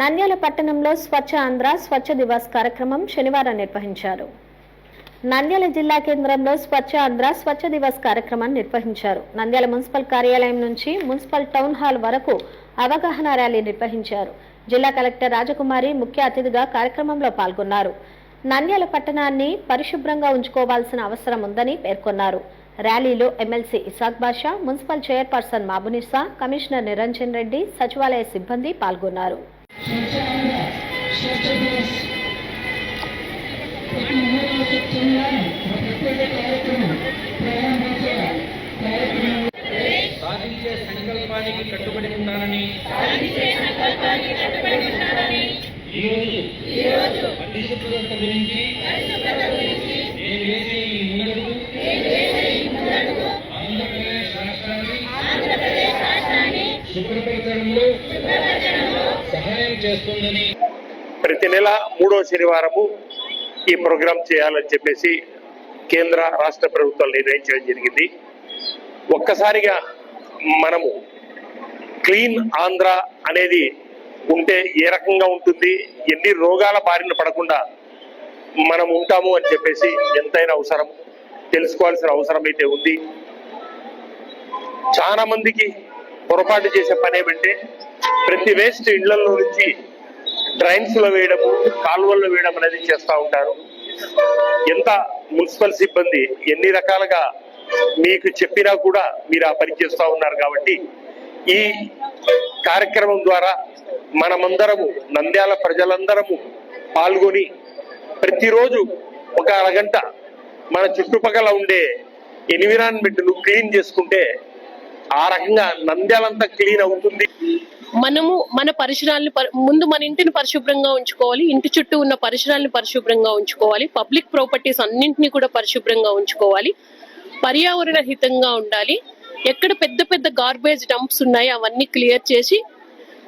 నంద్యాల పట్టణంలో స్వచ్ఛ ఆంధ్ర స్వచ్ఛ దివాస్ కార్యక్రమం శనివారం నిర్వహించారు. నంద్యాల జిల్లా కేంద్రంలో స్వచ్ఛ ఆంధ్ర స్వచ్ఛ దివాస్ కార్యక్రమాన్ని నిర్వహించారు. నంద్యాల మున్సిపల్ కార్యాలయం నుంచి మున్సిపల్ టౌన్ హాల్ వరకు అవగాహన ర్యాలీ నిర్వహించారు. జిల్లా కలెక్టర్ రాజకుమారి ముఖ్య అతిథిగా కార్యక్రమంలో పాల్గొన్నారు. నంద్యాల పట్టణాన్ని పరిశుభ్రంగా ఉంచుకోవాల్సిన అవసరం ఉందని పేర్కొన్నారు. ర్యాలీలో MLC Isaq Basha municipal chairperson Mabunisa commissioner Niranjan Reddy సచివాలయ సిబ్బంది పాల్గొన్నారు. సాధించే సంకల్పానికి కట్టుబడి ఉంటానని ఈ రోజు పరిశుభ్రత గురించి నేను వేసే ఈ ముందడుగు ఆంధ్రప్రదేశ్ రాష్ట్రాన్ని శుభ్రపరచడంలో చేస్తుందని. ప్రతి నెల మూడో శనివారము ఈ ప్రోగ్రాం చేయాలని చెప్పేసి కేంద్ర రాష్ట్ర ప్రభుత్వాలు నిర్ణయించడం జరిగింది. ఒక్కసారిగా మనము క్లీన్ ఆంధ్ర అనేది ఉంటే ఏ రకంగా ఉంటుంది ఎన్ని రోగాల బారిన పడకుండా మనం ఉంటాము అని చెప్పేసి ఎంతైనా అవసరం తెలుసుకోవాల్సిన అవసరం అయితే ఉంది. చాలా మందికి పొరపాటు చేసే పని ఏమంటే ప్రతి వేస్ట్ ఇళ్ళలో నుంచి డ్రైన్స్లో వేయడము కాలువల్లో వేయడం అనేది చేస్తూ ఉంటారు. ఎంత మున్సిపల్ సిబ్బంది ఎన్ని రకాలుగా మీకు చెప్పినా కూడా మీరు ఆ పని చేస్తూ ఉన్నారు కాబట్టి ఈ కార్యక్రమం ద్వారా మనమందరము నంద్యాల ప్రజలందరము పాల్గొని ప్రతిరోజు ఒక అరగంట మన చుట్టుపక్కల ఉండే ఎన్విరాన్మెంట్ను క్లీన్ చేసుకుంటే ఆ రకంగా నంద్యాలంతా క్లీన్ అవుతుంది. మనము మన పరిసరాలను పరి- ముందు మన ఇంటిని పరిశుభ్రంగా ఉంచుకోవాలి ఇంటి చుట్టూ ఉన్న పరిసరాలను పరిశుభ్రంగా ఉంచుకోవాలి పబ్లిక్ ప్రాపర్టీస్ అన్నింటినీ కూడా పరిశుభ్రంగా ఉంచుకోవాలి పర్యావరణ హితంగా ఉండాలి ఎక్కడ పెద్ద పెద్ద గార్బేజ్ డంప్స్ ఉన్నాయో అవన్నీ క్లియర్ చేసి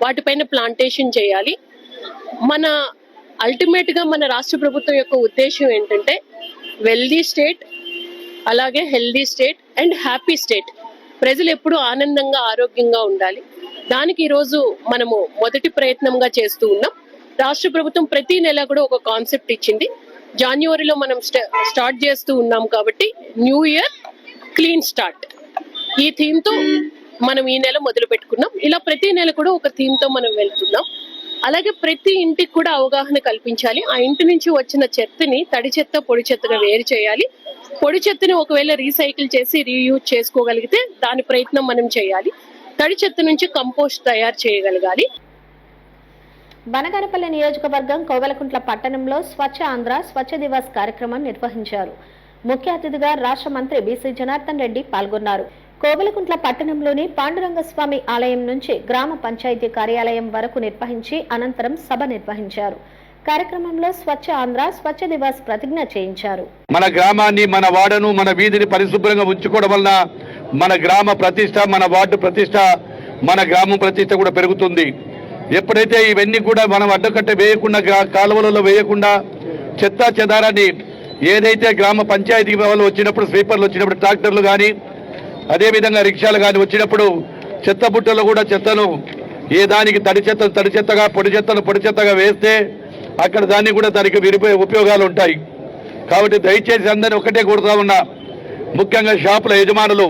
వాటిపైన ప్లాంటేషన్ చేయాలి. మన అల్టిమేట్గా మన రాష్ట్ర ప్రభుత్వం యొక్క ఉద్దేశం ఏంటంటే వెల్దీ స్టేట్ అలాగే healthy state and happy state ప్రజలు ఎప్పుడూ ఆనందంగా ఆరోగ్యంగా ఉండాలి. దానికి ఈరోజు మనము మొదటి ప్రయత్నంగా చేస్తూ ఉన్నాం. రాష్ట్ర ప్రభుత్వం ప్రతి నెల కూడా ఒక కాన్సెప్ట్ ఇచ్చింది. జాన్యువరిలో మనం స్టార్ట్ చేస్తూ ఉన్నాం కాబట్టి న్యూ ఇయర్ క్లీన్ స్టార్ట్ ఈ థీమ్తో మనం ఈ నెల మొదలు పెట్టుకున్నాం. ఇలా ప్రతి నెల కూడా ఒక థీమ్తో మనం వెళ్తున్నాం. అలాగే ప్రతి ఇంటికి కూడా అవగాహన కల్పించాలి. ఆ ఇంటి నుంచి వచ్చిన చెత్తని తడి చెత్త పొడి చెత్తగా వేరు చేయాలి. పొడి చెత్తని ఒకవేళ రీసైకిల్ చేసి రీయూజ్ చేసుకోగలిగితే దాని ప్రయత్నం మనం చేయాలి. తడి చెత్త నుంచి కంపోస్ట్ తయారు చేయగలగాలి. బనగానపల్లి నియోజకవర్గం కోవెలకుంట్ల పట్టణంలో స్వచ్ఛ ఆంధ్ర స్వచ్ఛ దివాస్ కార్యక్రమం నిర్వహించారు. ముఖ్య అతిథిగా రాష్ట్ర మంత్రి బీసీ జనార్దన్ రెడ్డి పాల్గొన్నారు. కోవెలకుంట్ల పట్టణంలోని పాండురంగ స్వామి ఆలయం నుంచి గ్రామ పంచాయతీ కార్యాలయం వరకు నిర్వహించి అనంతరం సభ నిర్వహించారు. కార్యక్రమంలో స్వచ్ఛ ఆంధ్ర స్వచ్ఛ దివాస్ ప్రతిజ్ఞ చేయించారు. మన గ్రామాన్ని మన వాడను మన వీధిని పరిశుభ్రంగా ఉంచుకోవడం వలన మన గ్రామ ప్రతిష్ట మన వార్డు ప్రతిష్ట మన గ్రామం ప్రతిష్ట కూడా పెరుగుతుంది. ఎప్పుడైతే ఇవన్నీ కూడా మనం అడ్డకట్ట వేయకుండా కాలువలలో వేయకుండా చెత్త చెదారాన్ని ఏదైతే గ్రామ పంచాయతీ వాళ్ళు వచ్చినప్పుడు స్వీపర్లు వచ్చినప్పుడు ట్రాక్టర్లు కానీ అదేవిధంగా రిక్షాలు కానీ వచ్చినప్పుడు చెత్త బుట్టలో కూడా చెత్తను ఏ దానికి తడి చెత్త తడి చెత్తగా పొడి చెత్తను పొడి చెత్తగా వేస్తే అక్కడ దాన్ని కూడా దానికి విరిపోయే ఉపయోగాలు ఉంటాయి. కాబట్టి దయచేసి అందరినీ ఒకటే కొడుతా ఉన్నా ముఖ్యంగా షాపుల యజమానులు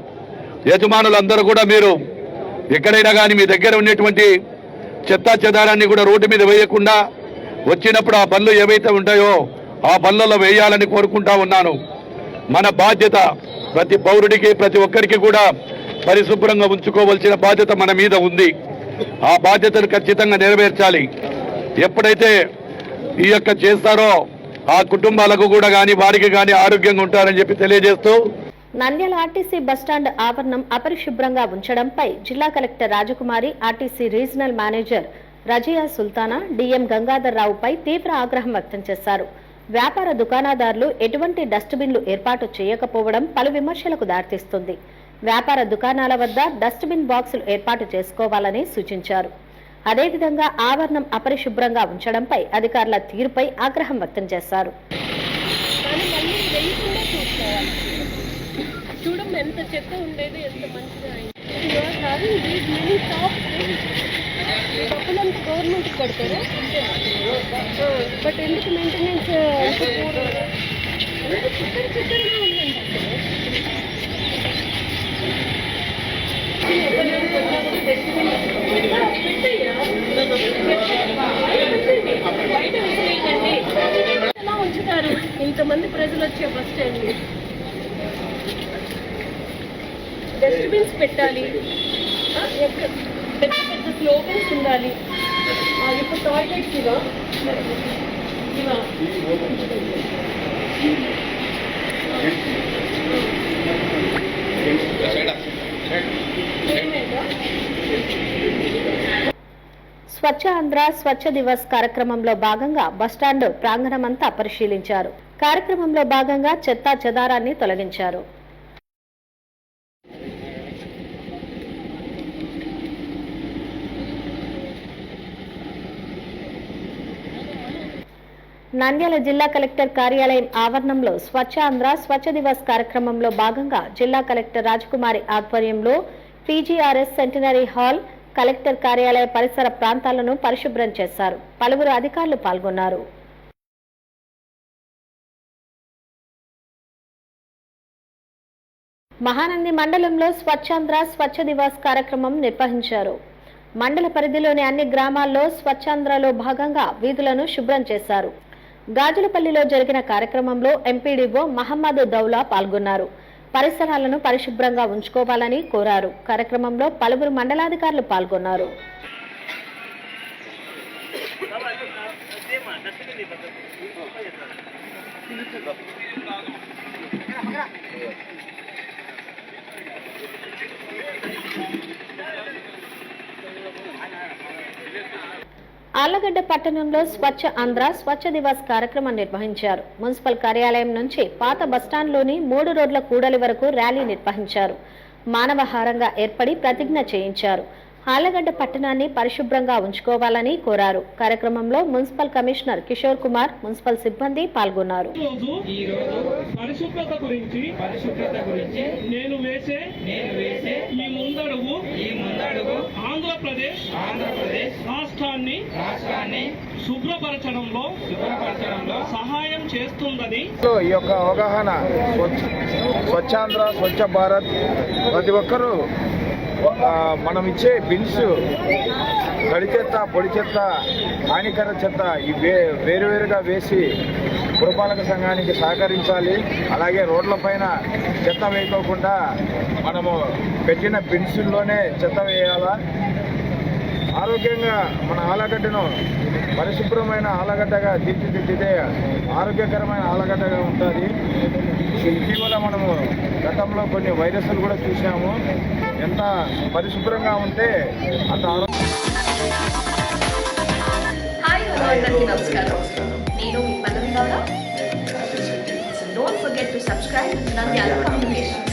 యజమానులు అందరూ కూడా మీరు ఎక్కడైనా కానీ మీ దగ్గర ఉన్నటువంటి చెత్తా చెదారాన్ని కూడా రోడ్డు మీద వేయకుండా వచ్చినప్పుడు ఆ పనులు ఏవైతే ఉంటాయో ఆ పనులలో వేయాలని కోరుకుంటా ఉన్నాను. మన బాధ్యత ప్రతి పౌరుడికి ప్రతి ఒక్కరికి కూడా పరిశుభ్రంగా ఉంచుకోవాల్సిన బాధ్యత మన మీద ఉంది. ఆ బాధ్యతను ఖచ్చితంగా నెరవేర్చాలి. ఎప్పుడైతే ఈ యొక్క చేస్తారో ఆ కుటుంబాలకు కూడా కానీ వారికి కానీ ఆరోగ్యంగా ఉంటారని చెప్పి తెలియజేస్తూ నంద్యాల ఆర్టీసీ బస్టాండ్ ఆవరణం అపరిశుభ్రంగా ఉంచడంపై జిల్లా collector Rajakumari RTC regional manager Raziya Sultana DM గంగాధర్రావుపై తీవ్ర ఆగ్రహం వ్యక్తం చేశారు. వ్యాపార దుకాణదారులు ఎటువంటి డస్ట్బిన్లు ఏర్పాటు చేయకపోవడం పలు విమర్శలకు దారితీస్తుంది. వ్యాపార దుకాణాల వద్ద డస్ట్బిన్ బాక్సులు ఏర్పాటు చేసుకోవాలని సూచించారు. అదేవిధంగా ఆవరణం అపరిశుభ్రంగా ఉంచడంపై అధికారుల తీరుపై ఆగ్రహం వ్యక్తం చేశారు కానీ మళ్ళీ వేయకుండా చూసుకోవాలి చూడడం ఎంత చెత్త ఉండేది ఎంత మంచిగా అయింది హ్యావింగ్ దీస్ మెనీ టాప్ డబ్బులంతా గవర్నమెంట్ కడతారు బట్ ఎందుకు మెయింటెనెన్స్ చిత్తర చిత్తరగా ఉందండి బయట ఎలా ఉంచుతారు ఇంతమంది ప్రజలు వచ్చే బస్ స్టాండ్ డస్ట్బిన్స్ పెట్టాలి. పెద్ద పెద్ద స్లోగన్స్ ఉండాలి. ఇప్పుడు టాయిలెట్స్ ఇవా? ఇవా? స్వచ్ఛ ఆంధ్ర స్వచ్ఛ దివస్ కార్యక్రమంలో భాగంగా బస్టాండ్ ప్రాంగణమంతా పరిశీలించారు. కార్యక్రమంలో భాగంగా చెత్తా చెదారాన్ని తొలగించారు. నంద్యాల జిల్లా కలెక్టర్ కార్యాలయం ఆవరణంలో స్వచ్ఛ ఆంధ్ర స్వచ్ఛ దివస్ కార్యక్రమంలో భాగంగా జిల్లా కలెక్టర్ రాజకుమారి ఆధ్వర్యంలో పీజీఆర్ఎస్ సెంటినరీ హాల్ కలెక్టర్ కార్యాలయ పరిసర ప్రాంతాలను పరిశుభ్రం చేశారు. పలువురు అధికారులు పాల్గొన్నారు. మహానంది మండలంలో స్వచ్ఛాంధ్ర స్వచ్ఛ దివాస్ కార్యక్రమం నిర్వహించారు. మండల పరిధిలోని అన్ని గ్రామాల్లో స్వచ్ఛాంధ్రలో భాగంగా వీధులను శుభ్రం చేశారు. గాజులపల్లిలో జరిగిన కార్యక్రమంలో ఎంపీడీఓ మహమ్మద్ దౌలా పాల్గొన్నారు. పరిసరాలను పరిశుభ్రంగా ఉంచుకోవాలని కోరారు. కార్యక్రమంలో పలువురు మండలాధికారులు పాల్గొన్నారు. ఆళ్ళగడ్డ పట్టణంలో స్వచ్ఛ ఆంధ్ర స్వచ్ఛ దివాస్ కార్యక్రమం నిర్వహించారు. మున్సిపల్ కార్యాలయం నుంచి పాత బస్టాండ్లోని మూడు రోడ్ల కూడలి వరకు ర్యాలీ నిర్వహించారు. మానవహారంగా ఏర్పడి ప్రతిజ్ఞ చేయించారు. ఆళ్ళగడ్డ పట్టణాన్ని పరిశుభ్రంగా ఉంచుకోవాలని కోరారు. కార్యక్రమంలో municipal commissioner Kishore Kumar municipal సిబ్బంది పాల్గొన్నారు. రోజు ఈ రోజు పరిశుభ్రత గురించి పరిశుభ్రత గురించి నేను వేసే నేను వేసే ఈ ముందడుగు ఈ ముందడుగు ఆంధ్రప్రదేశ్ ఆంధ్రప్రదేశ్ రాష్ట్రాన్ని రాష్ట్రాన్ని శుభ్రపరచడంలో శుభ్రపరచడంలో సహాయం చేస్తుందని ఈ యొక్క అవగాహన స్వచ్ఛ స్వచ్ఛాంధ్ర స్వచ్ఛ భారత్ ప్రతి ఒక్కరూ మనం ఇచ్చే బిన్స్ తడి చెత్త పొడి చెత్త హానికర చెత్త ఈ వే వేరువేరుగా వేసి పురపాలక సంఘానికి సహకరించాలి. అలాగే రోడ్లపైన చెత్త వేయకోకుండా మనము పెట్టిన బిన్సుల్లోనే చెత్త వేయాలా? ఆరోగ్యంగా మన ఆలగడ్డను పరిశుభ్రమైన ఆలగడ్డగా తీర్చిదిద్దితే ఆరోగ్యకరమైన ఆలగడ్డగా ఉంటుంది. ఇటీవల మనము గతంలో కొన్ని వైరస్లు కూడా చూసాము ఎంత పరిశుభ్రంగా ఉంటే అంత ఆరోగ్యం నమస్కారం. నేను మీ Pallavi don't forget to subscribe communication